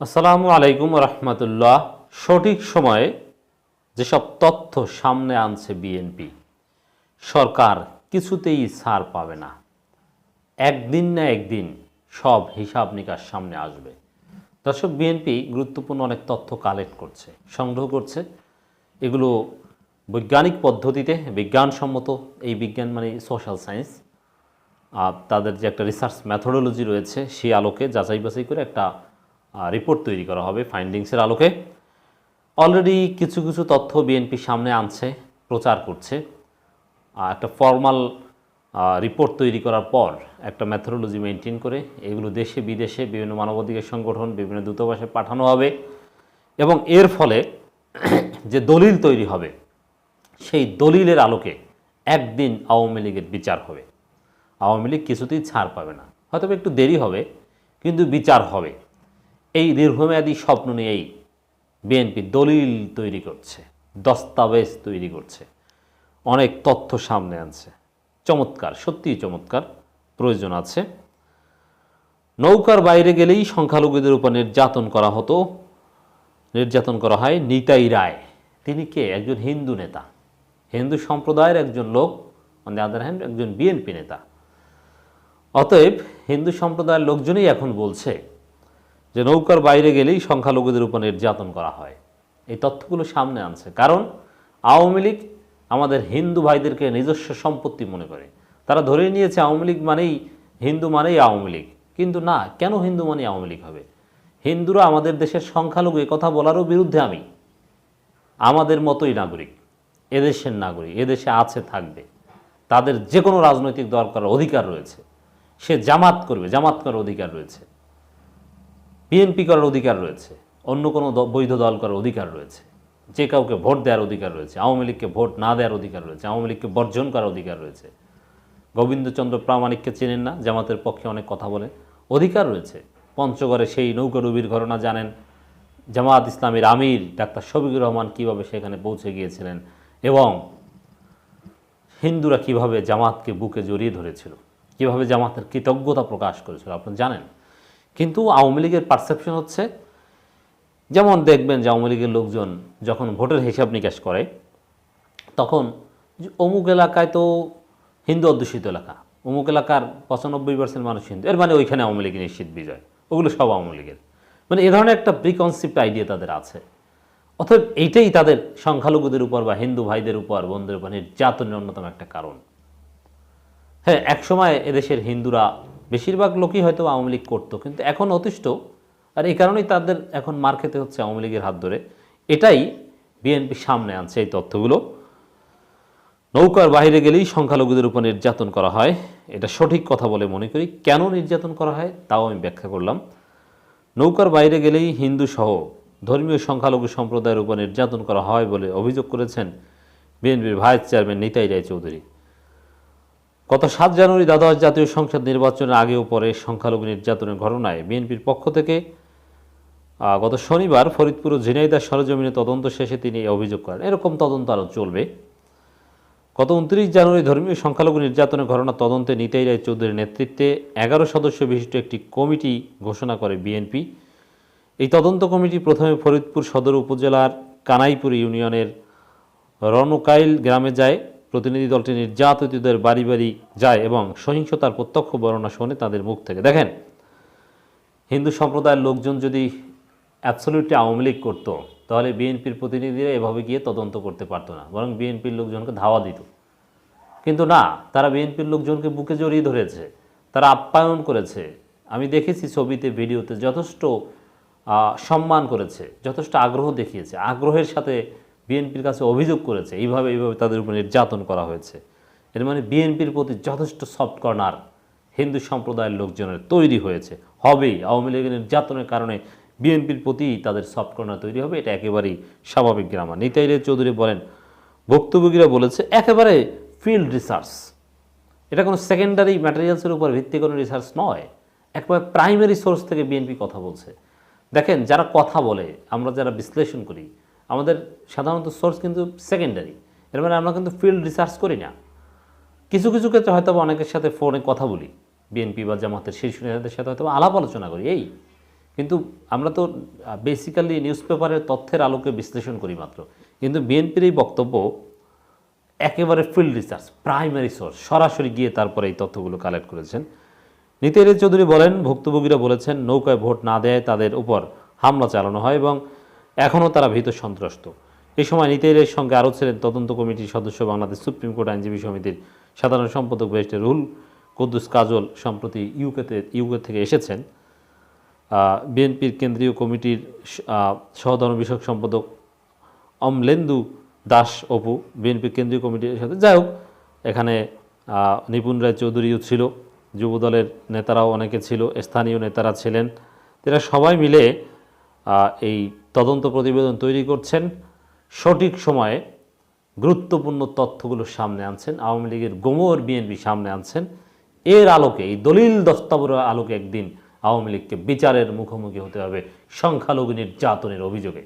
আসসালামু আলাইকুম রহমতুল্লাহ। সঠিক সময়ে যেসব তথ্য সামনে আনছে বিএনপি সরকার কিছুতেই ছাড় পাবে না। একদিন না একদিন সব হিসাব নিকাশ সামনে আসবে। দর্শক বিএনপি গুরুত্বপূর্ণ অনেক তথ্য কালেক্ট করছে, সংগ্রহ করছে। এগুলো বৈজ্ঞানিক পদ্ধতিতে, বিজ্ঞানসম্মত, এই বিজ্ঞান মানে সোশ্যাল সায়েন্স আর তাদের যে একটা রিসার্চ ম্যাথোডোলজি রয়েছে সেই আলোকে যাচাই বাছাই করে একটা রিপোর্ট তৈরি করা হবে ফাইন্ডিংসের আলোকে। অলরেডি কিছু কিছু তথ্য বিএনপি সামনে আনছে, প্রচার করছে। একটা ফর্মাল রিপোর্ট তৈরি করার পর একটা ম্যাথোডোলজি মেনটেন করে এগুলো দেশে, বিদেশে বিভিন্ন মানবাধিকার সংগঠন, বিভিন্ন দূতাবাসে পাঠানো হবে। এবং এর ফলে যে দলিল তৈরি হবে, সেই দলিলের আলোকে একদিন আওয়ামী লীগের বিচার হবে। আওয়ামী লীগ কিছুতেই ছাড় পাবে না। হয়তো একটু দেরি হবে, কিন্তু বিচার হবে। এই দীর্ঘমেয়াদী স্বপ্ন নিয়েই বিএনপি দলিল তৈরি করছে, দস্তাবেজ তৈরি করছে, অনেক তথ্য সামনে আনছে। চমৎকার, সত্যিই চমৎকার, প্রয়োজন আছে। নৌকার বাইরে গেলেই সংখ্যালঘুদের উপর নির্যাতন করা হতো। নির্যাতন করা হয় নিতাই রায়। তিনি কে? একজন হিন্দু নেতা। হিন্দু সম্প্রদায়ের একজন লোক অন দ্য আদার হ্যান্ড একজন বিএনপি নেতা। অতএব হিন্দু সম্প্রদায়ের লোকজনই এখন বলছে যে নৌকার বাইরে গেলেই সংখ্যালঘুদের উপর নির্যাতন করা হয়। এই তথ্যগুলো সামনে আনছে। কারণ আওয়ামী লীগ আমাদের হিন্দু ভাইদেরকে নিজস্ব সম্পত্তি মনে করে। তারা ধরে নিয়েছে আওয়ামী লীগ মানেই, হিন্দু মানেই আওয়ামী লীগ। কিন্তু না, কেন হিন্দু মানে আওয়ামী লীগ হবে? হিন্দুরা আমাদের দেশের সংখ্যালঘু কথা বলারও বিরুদ্ধে আমি। আমাদের মতোই নাগরিক, এদেশের নাগরিক, এদেশে আছে, থাকবে। তাদের যে কোনো রাজনৈতিক দরকার অধিকার রয়েছে। সে জামাত করবে, জামাত করার অধিকার রয়েছে। বিএনপি করার অধিকার রয়েছে, অন্য কোনো বৈধ দল করার অধিকার রয়েছে, যে কাউকে ভোট দেওয়ার অধিকার রয়েছে, আওয়ামী লীগকে ভোট না দেওয়ার অধিকার রয়েছে, আওয়ামী লীগকে বর্জন করার অধিকার রয়েছে। গোবিন্দচন্দ্র প্রামাণিককে চেনেন না, জামাতের পক্ষে অনেক কথা বলে অধিকার রয়েছে, পঞ্চগড়ে সেই নৌকাডুবির ঘটনা জানেন। জামাত ইসলামের আমির ডাক্তার শফিকুর রহমান কীভাবে সেখানে পৌঁছে গিয়েছিলেন এবং হিন্দুরা কীভাবে জামাতকে বুকে জড়িয়ে ধরেছিল, কীভাবে জামাতের কৃতজ্ঞতা প্রকাশ করেছিল আপনি জানেন? কিন্তু আওয়ামী লীগের পারসেপশন হচ্ছে, যেমন দেখবেন যে আওয়ামী লীগের লোকজন যখন ভোটের হিসাব নিকাশ করে, তখন অমুক এলাকায় তো হিন্দু অধ্যুষিত এলাকা, অমুক এলাকার পঁচানব্বই পার্সেন্ট মানুষ হিন্দু, এর মানে ওইখানে আওয়ামী লীগের নিশ্চিত বিজয়, ওগুলো সব আওয়ামী লীগের। মানে এ ধরনের একটা প্রিকনসিপ্ট আইডিয়া তাদের আছে। অতএব এইটাই তাদের সংখ্যালঘুদের উপর বা হিন্দু ভাইদের উপর, বন্ধুদের উপর নির্যাতনের অন্যতম একটা কারণ। হ্যাঁ একসময় এদেশের হিন্দুরা বেশিরভাগ লোকই হয়তো আওয়ামী লীগ করতো, কিন্তু এখন অতিষ্ঠ। আর এই কারণেই তাদের এখন মার খেতে হচ্ছে আওয়ামী লীগের হাত ধরে। এটাই বিএনপি সামনে আনছে এই তথ্যগুলো। নৌকার বাইরে গেলেই সংখ্যালঘুদের উপর নির্যাতন করা হয়। এটা সঠিক কথা বলে মনে করি। কেন নির্যাতন করা হয় তাও আমি ব্যাখ্যা করলাম। নৌকার বাইরে গেলেই হিন্দু সহ ধর্মীয় সংখ্যালঘু সম্প্রদায়ের উপর নির্যাতন করা হয় বলে অভিযোগ করেছেন বিএনপির ভাইস চেয়ারম্যান নিতাই রায় চৌধুরী। গত সাত জানুয়ারি দ্বাদশ জাতীয় সংসদ নির্বাচনের আগে ও পরে সংখ্যালঘু নির্যাতনের ঘটনায় বিএনপির পক্ষ থেকে গত শনিবার ফরিদপুর ও ঝিনাইদহ সরজমিনে তদন্ত শেষে তিনি অভিযোগ করেন। এরকম তদন্ত আরও চলবে। গত উনত্রিশ জানুয়ারি ধর্মীয় সংখ্যালঘু নির্যাতনের ঘটনা তদন্তে নিতাই রায় চৌধুরীর নেতৃত্বে এগারো সদস্য বিশিষ্ট একটি কমিটি ঘোষণা করে বিএনপি। এই তদন্ত কমিটি প্রথমে ফরিদপুর সদর উপজেলার কানাইপুর ইউনিয়নের রনকাইল গ্রামে যায়। প্রতিনিধি দলটি নির্যাতিতদের বাড়ি বাড়ি যায় এবং সহিংসতার প্রত্যক্ষ বর্ণনা শোনে তাদের মুখ থেকে। দেখেন, হিন্দু সম্প্রদায়ের লোকজন যদি অ্যাবসলিউটলি আওয়ামী লীগ করতো, তাহলে বিএনপির প্রতিনিধিরা এভাবে গিয়ে তদন্ত করতে পারতো না, বরং বিএনপির লোকজনকে ধাওয়া দিত। কিন্তু না, তারা বিএনপির লোকজনকে বুকে জড়িয়ে ধরেছে, তারা আপ্যায়ন করেছে। আমি দেখেছি ছবিতে, ভিডিওতে যথেষ্ট সম্মান করেছে, যথেষ্ট আগ্রহ দেখিয়েছে। আগ্রহের সাথে বিএনপির কাছে অভিযোগ করেছে, এইভাবে এইভাবে তাদের উপর নির্যাতন করা হয়েছে। এর মানে বিএনপির প্রতি যথেষ্ট সফট কর্নার হিন্দু সম্প্রদায়ের লোকজনের তৈরি হয়েছে। হবেই, আওয়ামী লীগের নির্যাতনের কারণে বিএনপির প্রতি তাদের সফট কর্নার তৈরি হবে, এটা একেবারেই স্বাভাবিক গ্রামা নিতাইরে চৌধুরী বলেন, ভুক্তভোগীরা বলেছে, একেবারে ফিল্ড রিসার্চ এটা কোনো সেকেন্ডারি ম্যাটেরিয়ালসের উপর ভিত্তি কোনো রিসার্চ নয়, একবারে প্রাইমারি সোর্স থেকে বিএনপি কথা বলছে। দেখেন, যারা কথা বলে, আমরা যারা বিশ্লেষণ করি আমাদের সাধারণত সোর্স কিন্তু সেকেন্ডারি এর মানে আমরা কিন্তু ফিল্ড রিসার্চ করি না। কিছু কিছু ক্ষেত্রে হয়তো অনেকের সাথে ফোনে কথা বলি। বিএনপি বা জামাতের শীর্ষ নেতাদের সাথে হয়তো আলাপ আলোচনা করি, এই। কিন্তু আমরা তো বেসিক্যালি নিউজ পেপারের তথ্যের আলোকে বিশ্লেষণ করি মাত্র। কিন্তু বিএনপির এই বক্তব্য একেবারে ফিল্ড রিসার্চ প্রাইমারি সোর্স সরাসরি গিয়ে তারপরে এই তথ্যগুলো কালেক্ট করেছেন। নীতির চৌধুরী বলেন, ভুক্তভোগীরা বলেছেন, নৌকায় ভোট না দেয় তাদের উপর হামলা চালানো হয় এবং এখনও তারা ভীত সন্ত্রস্ত। এ সময় নীতির সঙ্গে আরও ছিলেন তদন্ত কমিটির সদস্য বাংলাদেশ সুপ্রিম কোর্ট আইনজীবী সমিতির সাধারণ সম্পাদক ব্যারিস্টার রুল কুদ্দুস কাজল সম্প্রতি ইউকেতে, ইউকে থেকে এসেছেন। বিএনপির কেন্দ্রীয় কমিটির সহধর্ম বিষয়ক সম্পাদক অমলেন্দু দাস অপু বিএনপির কেন্দ্রীয় কমিটির সাথে। যাই হোক, এখানে নিপুণ রায় চৌধুরীও ছিল, যুবদলের নেতারাও অনেকে ছিল, স্থানীয় নেতারা ছিলেন। তারা সবাই মিলে এই তদন্ত প্রতিবেদন তৈরি করছেন। সঠিক সময়ে গুরুত্বপূর্ণ তথ্যগুলো সামনে আনছেন। আওয়ামী লীগের গোমর বিএনপি সামনে আনছেন। এর আলোকে, এই দলিল দস্তাবরের আলোকে একদিন আওয়ামী লীগকে বিচারের মুখোমুখি হতে হবে সংখ্যালঘু নির্যাতনের অভিযোগে।